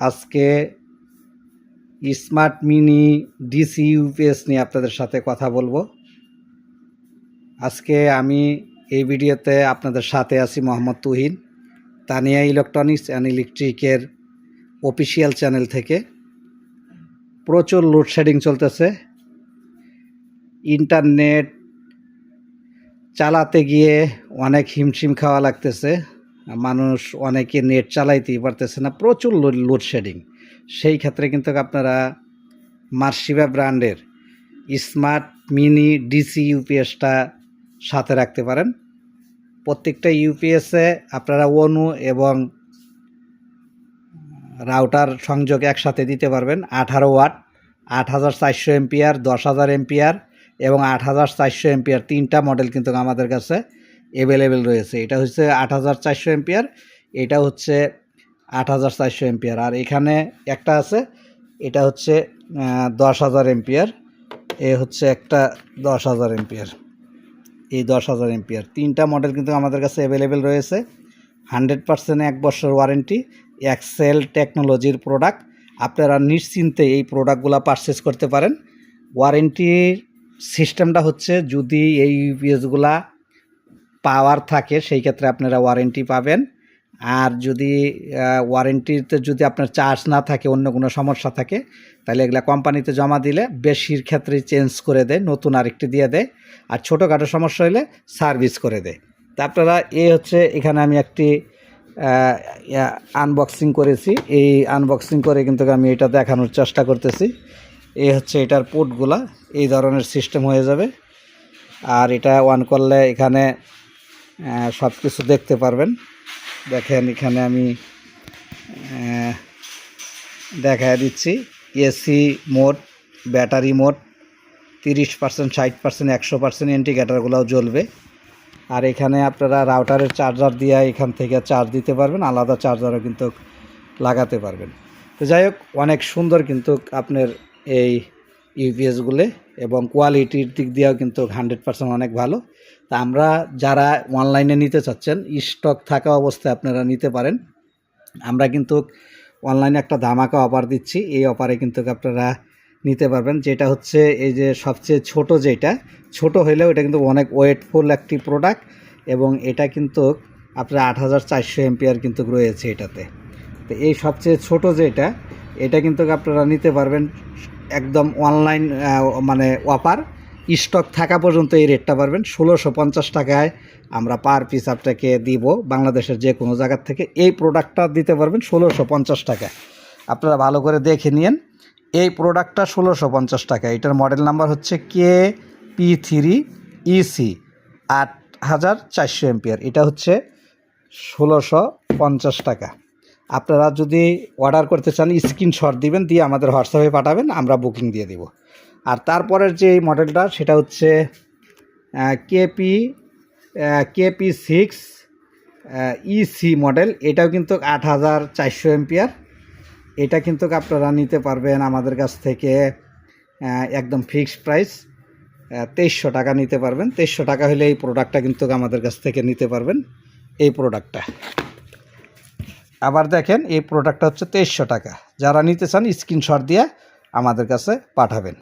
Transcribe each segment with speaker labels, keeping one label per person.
Speaker 1: আজকে smart mini DC UPS নিয়ে আপনাদের সাথে কথা বলব। আজকে আমি এই ভিডিওতে আপনাদের সাথে আছি মোহাম্মদ তুহিন, তানিয়া ইলেকট্রনিক্স অ্যান্ড ইলেকট্রিকের অফিসিয়াল চ্যানেল থেকে। প্রচুর লোডশেডিং চলতেছে। ইন্টারনেট চালাতে গিয়ে অনেক হিমশিম খাওয়া লাগতেছে। মানুষ অনেকে নেট চালাইতেই পারতেছে না, প্রচুর লোডশেডিং সেই ক্ষেত্রে কিন্তু আপনারা মার্শিবা ব্র্যান্ডের স্মার্ট মিনি ডিসি ইউপিএসটা সাথে রাখতে পারেন। প্রত্যেকটা ইউপিএসে আপনারা অনু এবং রাউটার সংযোগ একসাথে দিতে পারবেন। আঠারো ওয়াট, আট হাজার চারশো এমপিআর দশ হাজার এমপিআর এবং আট হাজার চারশো এমপিআর তিনটা মডেল কিন্তু আমাদের কাছে অ্যাভেলেবেল রয়েছে। এটা হচ্ছে আট হাজার চারশো এমপিআর এটা হচ্ছে আট হাজার চারশো এমপিআর আর এখানে একটা আছে, এটা হচ্ছে দশ হাজার এমপিআর এ হচ্ছে একটা দশ হাজার এমপিআর এই দশ হাজার এমপিআর তিনটা মডেল কিন্তু আমাদের কাছে অ্যাভেলেবেল রয়েছে। হান্ড্রেড পার্সেন্ট এক বছর ওয়ারেন্টি এক্সেল টেকনোলজির প্রোডাক্ট আপনারা নিশ্চিন্তে এই প্রোডাক্টগুলো পারচেস করতে পারেন। ওয়ারেন্টির সিস্টেমটা হচ্ছে যদি এই ইউপিএসগুলা পাওয়ার থাকে, সেই ক্ষেত্রে আপনারা ওয়ারেন্টি পাবেন। আর যদি ওয়ারেন্টিতে যদি আপনার চার্জ না থাকে, অন্য কোনো সমস্যা থাকে, তাহলে এগুলো কোম্পানিতে জমা দিলে বেশির ক্ষেত্রে চেঞ্জ করে দেয়, নতুন আরেকটি দিয়ে দেয়। আর ছোটোখাটো সমস্যা হলে সার্ভিস করে দেয়। তা আপনারা, এ হচ্ছে এখানে আমি একটি আনবক্সিং করেছি। এই আনবক্সিং করে কিন্তু আমি এটা দেখানোর চেষ্টা করতেছি। এই হচ্ছে এটার পোর্টগুলা এই ধরনের সিস্টেম হয়ে যাবে। আর এটা অন করলে এখানে সব কিছু দেখতে পারবেন। দেখেন এখানে আমি দেখা দিচ্ছি। এসি মোড, ব্যাটারি মোড, তিরিশ পার্সেন্ট, ষাট পার্সেন্ট, একশো পার্সেন্ট ইন্ডিকেটারগুলোও জ্বলবে। আর এখানে আপনারা রাউটারের চার্জার দিয়ে এখান থেকে চার্জ দিতে পারবেন, আলাদা চার্জারও কিন্তু লাগাতে পারবেন। তো যাই হোক, অনেক সুন্দর কিন্তু আপনার এই ইউপিএসগুলো এবং কোয়ালিটির দিক দিয়েও কিন্তু হান্ড্রেড পার্সেন্ট অনেক ভালো। তা আমরা যারা অনলাইনে নিতে চাচ্ছেন স্টক থাকা অবস্থায় আপনারা নিতে পারেন। আমরা কিন্তু অনলাইনে একটা ধামাকা অফার দিচ্ছি। এই অফারে কিন্তু আপনারা নিতে পারবেন। যেটা হচ্ছে এই যে সবচেয়ে ছোট যেটা, ছোট হলেও এটা কিন্তু অনেক ওয়েটফুল একটি প্রোডাক্ট এবং এটা কিন্তু আপনার আট হাজার চারশো এমপিআর কিন্তু রয়েছে এটাতে। তো এই সবচেয়ে ছোট যেটা, এটা কিন্তু আপনারা নিতে পারবেন একদম অনলাইন মানে অফার স্টক থাকা পর্যন্ত এই রেটটা পারবেন। ষোলোশো পঞ্চাশ টাকায় আমরা পার পিস আপনাকে দিব বাংলাদেশের যে কোনো জায়গার থেকে। এই প্রোডাক্টটা দিতে পারবেন ষোলোশো পঞ্চাশ টাকায়। আপনারা ভালো করে দেখে নিন এই প্রোডাক্টটা ষোলোশো পঞ্চাশ টাকা এটার মডেল নাম্বার হচ্ছে কে পি থ্রি ইসি আট হাজার চারশো এমপিয়ার এটা হচ্ছে ষোলোশো পঞ্চাশ টাকা। আপনারা যদি অর্ডার করতে চান স্ক্রিনশট দিবেন, দিয়ে আমাদের হোয়াটসঅ্যাপে পাঠাবেন, আমরা বুকিং দিয়ে দিব। আর তারপরের যে মডেলটা সেটা হচ্ছে KP KP six EC model এটাও কিন্তু আট হাজার চারশো এমপিয়ার এটা কিন্তু আপনারা নিতে পারবেন আমাদের কাছ থেকে একদম ফিক্সড প্রাইস তেইশশো টাকা নিতে পারবেন। তেইশশো টাকা হলে এই প্রোডাক্টটা কিন্তু আমাদের কাছ থেকে নিতে পারবেন, এই প্রোডাক্টটা আবার দেখেন এই প্রোডাক্টটা হচ্ছে তেইশশো টাকা। যারা নিতে চান স্ক্রিনশট দিয়ে আমাদের কাছে পাঠাবেন।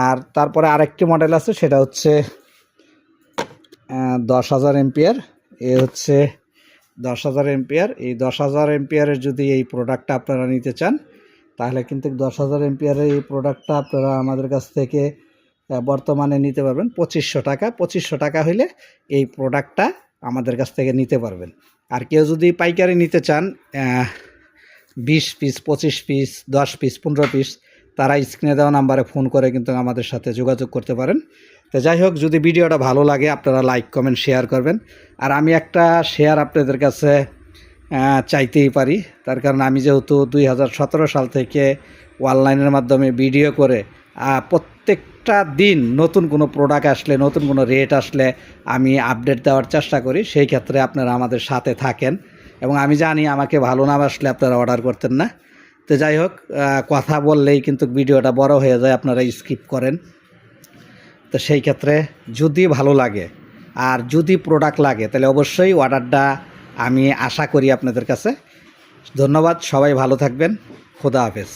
Speaker 1: আর তারপরে আরেকটি মডেল আছে, সেটা হচ্ছে দশ হাজার এমপিয়ার এ হচ্ছে দশ হাজার এমপিয়ার এই দশ হাজার এমপিয়ারের যদি এই প্রোডাক্টটা আপনারা নিতে চান, তাহলে কিন্তু দশ হাজার এমপিয়ারের এই প্রোডাক্টটা আপনারা আমাদের কাছ থেকে বর্তমানে নিতে পারবেন পঁচিশশো টাকা। পঁচিশশো টাকা হইলে এই প্রোডাক্টটা আমাদের কাছ থেকে নিতে পারবেন। আর কেউ যদি পাইকারি নিতে চান বিশ পিস, পঁচিশ পিস, দশ পিস, পনেরো পিস, তারা স্ক্রিনে দেওয়া নাম্বারে ফোন করে কিন্তু আমাদের সাথে যোগাযোগ করতে পারেন। তো যাই হোক, যদি ভিডিওটা ভালো লাগে, আপনারা লাইক, কমেন্ট, শেয়ার করবেন। আর আমি একটা শেয়ার আপনাদের কাছে চাইতেই পারি। তার কারণ আমি যেহেতু দুই হাজার সতেরো সাল থেকে অনলাইনের মাধ্যমে ভিডিও করে প্রত্যেকটা দিন নতুন কোনো প্রোডাক্ট আসলে, নতুন কোনো রেট আসলে আমি আপডেট দেওয়ার চেষ্টা করি। সেই ক্ষেত্রে আপনারা আমাদের সাথে থাকেন এবং আমি জানি আমাকে ভালো না আসলে আপনারা অর্ডার করতেন না। তো যাই হোক কথা বললেই কিন্তু ভিডিওটা বড় হয়ে যায়, আপনারা স্কিপ করেন। তো সেই ক্ষেত্রে যদি ভালো লাগে আর যদি প্রোডাক্ট লাগে, তাহলে অবশ্যই অর্ডারটা আমি আশা করি আপনাদের কাছে। ধন্যবাদ, সবাই ভালো থাকবেন। খোদা হাফেজ।